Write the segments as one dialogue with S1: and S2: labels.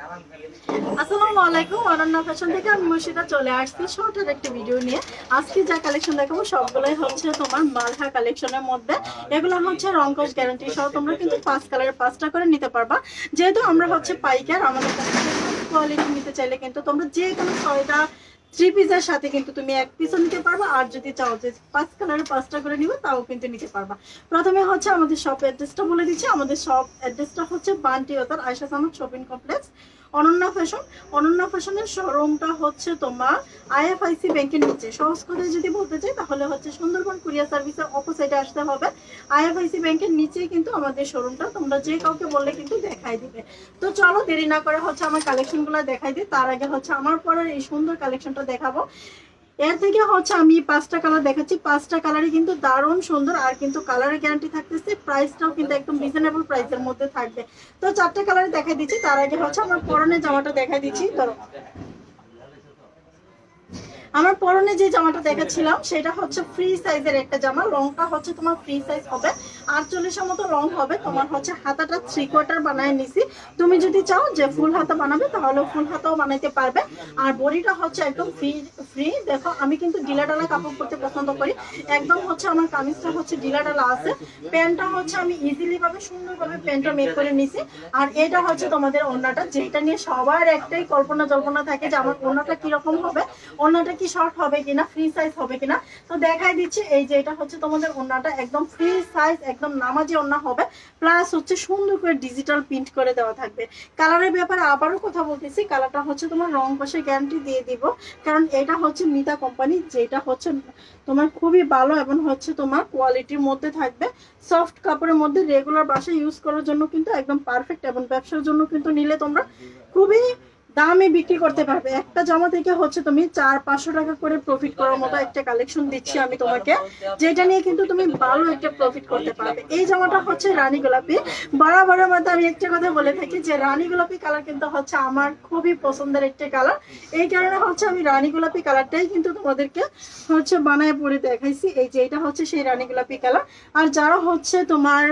S1: আসসালামু আলাইকুম, অনন্যা ফ্যাশন থেকে আমি মুর্শিদা চলে আসছি। শর্টের একটি ভিডিও নিয়ে। আজকে যা কালেকশন দেখাবো সবগুলোই হচ্ছে তোমার মালহা কালেকশনের মধ্যে। এগুলো হচ্ছে রংকশ গ্যারান্টি সহ তোমরা কিন্তু পাঁচ কালারের পাঁচটা করে নিতে পারবা। যেহেতু আমরা হচ্ছে পাইকার, আমাদের কোয়ালিটি নিতে চাইলে কিন্তু তোমরা যে কোনো ছয়টা থ্রি পিসের সাথে কিন্তু তুমি এক পিসও নিতে পারবা, আর যদি চাও যে পাঁচ কালারের পাঁচটা করে নিবে, তাও কিন্তু নিতে পারবা। প্রথমে হচ্ছে আমাদের শপ অ্যাড্রেসটা বলে দিচ্ছি। আমাদের শপ অ্যাড্রেসটা হচ্ছে বান্টি ওতার আয়সা Samad shopping complex Ananya fashion Ananya ফ্যাশনের শোরুমটা হচ্ছে তোমার আইএফআইসি ব্যাংকের নিচে। সহজ করে যদি বলতে চাই, তাহলে হচ্ছে সুন্দরবন কুরিয়ার সার্ভিসের অপোসাইডে আসতে হবে। আইএফআইসি ব্যাংকের নিচেই কিন্তু আমাদের শোরুমটা তোমরা যে কাউকে বললে কিন্তু দেখাই দিবে। তো চলো দেরি না করে হচ্ছে আমার কালেকশনগুলো দেখাই দিই। তার আগে হচ্ছে আমার পরের এই সুন্দর কালেকশনটা দেখাবো। এর থেকে হচ্ছে আমি পাঁচটা কালার দেখাচ্ছি। পাঁচটা কালারই কিন্তু দারুণ সুন্দর আর কিন্তু কালারের গ্যারান্টি থাকতেছে। প্রাইসটাও কিন্তু একদম রিজনেবল প্রাইসের মধ্যে থাকবে। তো চারটা কালার দেখাই দিচ্ছি। তার আগে হচ্ছে আমার পরনের জামাটা দেখাই দিচ্ছি। ধরো। আমার পরনে যে জামাটা দেখাচ্ছিলাম, সেটা হচ্ছে ফ্রি সাইজের একটা জামা। লংটা হচ্ছে তোমার ফ্রি সাইজ হবে। আটচল্লিশের মতো লং হবে। তোমার হচ্ছে হাতাটা থ্রি কোয়ার্টার বানায় নিছি। তুমি যদি চাও যে ফুল হাতা বানাবে তাহলে ফুল হাতাও বানাইতে পারবে। আর বডিটা হচ্ছে একদম ফ্রি ফ্রি দেখো, আমি কিন্তু ডিলা ডালা কাপড় পরতে পছন্দ করি। একদম হচ্ছে আমার কামিজটা হচ্ছে ডিলা ডালা আছে। প্যান্টটা হচ্ছে আমি ইজিলি ভাবে, সুন্দরভাবে প্যান্টটা মেক করে নিছি। আর এটা হচ্ছে তোমাদের ওড়নাটা। যেটা নিয়ে সবার একটাই কল্পনা জল্পনা থাকে যে আমার ওড়নাটা কীরকম হবে। ওড়নাটা কি শর্ট হবে কিনা ফ্রি সাইজ হবে কিনা, তো দেখাই দিচ্ছি। এই যে এটা হচ্ছে তোমাদের ওড়নাটা, একদম ফ্রি সাইজ একদম নামাজি ওড়না হবে। প্লাস হচ্ছে সুন্দর করে ডিজিটাল প্রিন্ট করে দেওয়া থাকবে। কালারের ব্যাপারে আবারও কথা বলতেছি। কালারটা হচ্ছে তোমার রং কষে গ্যারান্টি দিয়ে দিব। কারণ এটা হচ্ছে মিতা কোম্পানি যেটা হচ্ছে তোমার খুবই ভালো এবং হচ্ছে তোমার কোয়ালিটির মধ্যে থাকবে। সফট কাপড়ের মধ্যে রেগুলার বাসায় ইউজ করার জন্য কিন্তু একদম পারফেক্ট এবং ব্যবসার জন্য কিন্তু নিলে তোমরা খুবই দামে বিক্রি করতে পারবে। একটা জামা থেকে হচ্ছে তুমি চার, পাঁচশো টাকা করে প্রফিট করার মতো একটা কালেকশন দিচ্ছি আমি তোমাকে, যেটা নিয়ে কিন্তু তুমি ভালো একটা প্রফিট করতে পারবে। এই জামাটা হচ্ছে রানী গোলাপি। বরাবরের মধ্যে আমি একটা কথা বলে থাকি যে রানী গোলাপি কালার কিন্তু হচ্ছে আমার খুবই পছন্দের একটা কালার এই কারণে হচ্ছে আমি রানী গোলাপি কালারটাই কিন্তু তোমাদেরকে হচ্ছে বানায় পরে দেখাইছি। এই যে এটা হচ্ছে সেই রানী গোলাপি কালার আর যারা হচ্ছে তোমার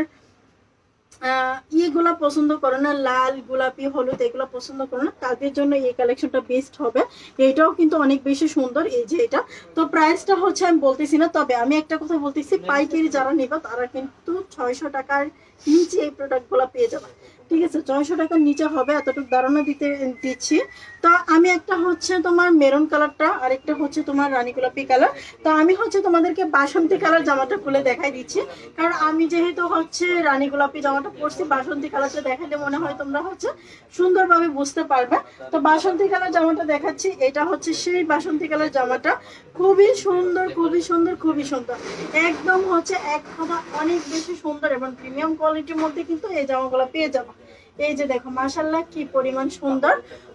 S1: ইয়েগুলা পছন্দ করে না লাল গোলাপি হলুদ এগুলো পছন্দ করে না তাদের জন্য এই কালেকশনটা বেস্ট হবে। এটাও কিন্তু অনেক বেশি সুন্দর এই যে এটা। তো প্রাইসটা হচ্ছে আমি বলতেছি না তবে আমি একটা কথা বলতেছি পাইকারি যারা নেবে তারা কিন্তু ছয়শো টাকার নিচে এই প্রোডাক্টগুলো পেয়ে যাবে। ঠিক আছে ছয়শো টাকার নিচে হবে, এতটুকু ধারণা দিতে, দিচ্ছি। তো আমি একটা হচ্ছে তোমার মেরুন কালারটা, আরেকটা হচ্ছে তোমার রানী গোলাপি কালার। তো আমি হচ্ছে তোমাদেরকে বাসন্তী কালার জামাটা খুলে দেখাই দিচ্ছি। কারণ আমি যেহেতু হচ্ছে রানী গোলাপি জামাটা পরছি, বাসন্তী কালারটা দেখালে মনে হয় তোমরা হচ্ছে সুন্দরভাবে বুঝতে পারবে। তো বাসন্তী কালার জামাটা দেখাচ্ছি, এটা হচ্ছে সেই বাসন্তী কালার জামাটা। খুবই সুন্দর খুবই সুন্দর খুবই সুন্দর। একদম হচ্ছে এক কথা অনেক বেশি সুন্দর এবং প্রিমিয়াম কোয়ালিটির মধ্যে কিন্তু এই জামাগুলো পেয়ে যাব। এই যে দেখো মাশাল্লাহ কি পরিমাণ সুন্দর।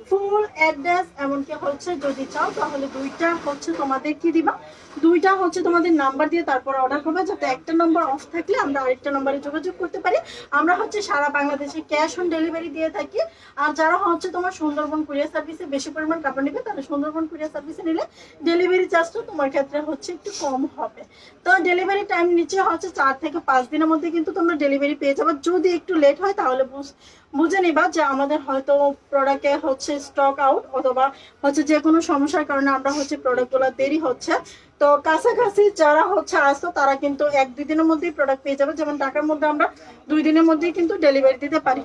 S1: ফুল অ্যাড্রেস এমনকি হচ্ছে যদি চাও, তাহলে দুইটা হচ্ছে তোমাদের কি দিবা? দুইটা হচ্ছে তোমাদের নাম্বার দিয়ে তারপর অর্ডার করবে, যাতে একটা নম্বর অফ থাকলে আমরা আরেকটা নম্বরে যোগাযোগ করতে পারি। আমরা হচ্ছে সারা বাংলাদেশে ক্যাশ অন ডেলিভারি দিয়ে থাকি। আর যারা হচ্ছে তোমার সুন্দরবন কুরিয়ার সার্ভিসে বেশি পরিমাণ কাপড় নেবে, তাহলে সুন্দরবন কুরিয়ার সার্ভিসে নিলে ডেলিভারি চার্জটা তোমার ক্ষেত্রে হচ্ছে একটু কম হবে। তো ডেলিভারি টাইম নিচে হচ্ছে চার থেকে পাঁচ দিনের মধ্যে কিন্তু তোমরা ডেলিভারি পেয়ে যাবে। যদি একটু লেট হয়, তাহলে বুঝ- বুঝে নিবা যে আমাদের হয়তো প্রোডাক্টে হচ্ছে স্টক আউট অথবা হচ্ছে যে কোনো সমস্যার কারণে আমরা হচ্ছে প্রোডাক্টগুলো দেরি হচ্ছে। তো কাছাকাছি যারা হচ্ছে আসতো, তারা কিন্তু এক, দুই দিনের মধ্যেই প্রোডাক্ট পেয়ে যাবে। যেমন ঢাকার মধ্যে আমরা দুই দিনের মধ্যেই কিন্তু ডেলিভারি দিতে পারি।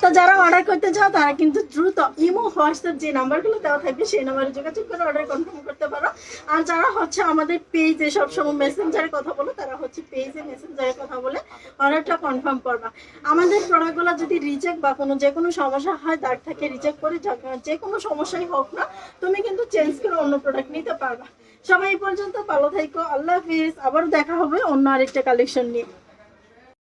S1: তো যারা অর্ডার করতে চাও, তারা কিন্তু দ্রুত ইমো হোয়াটসঅ্যাপ যে নাম্বারগুলো দেওয়া থাকবে সেই নাম্বারে যোগাযোগ করে অর্ডার কনফার্ম করতে পারো। আর যারা হচ্ছে আমাদের পেজে সবসময় মেসেঞ্জারে কথা বলো, তারা হচ্ছে পেজে মেসেঞ্জারে কথা বলে অর্ডারটা কনফার্ম করবা। আমাদের প্রোডাক্টগুলো যদি রিজেক্ট বা কোনো যে কোনো সমস্যা হয়, তার থেকে রিজেক্ট করে যা- কোনো সমস্যাই হোক না, তুমি কিন্তু চেঞ্জ করে অন্য প্রোডাক্ট নিতে পারবা। সবাই এই পর্যন্ত ভালো থাকো আল্লাহ হাফিজ। আবার দেখা হবে অন্য আরেকটা কালেকশন নিয়ে।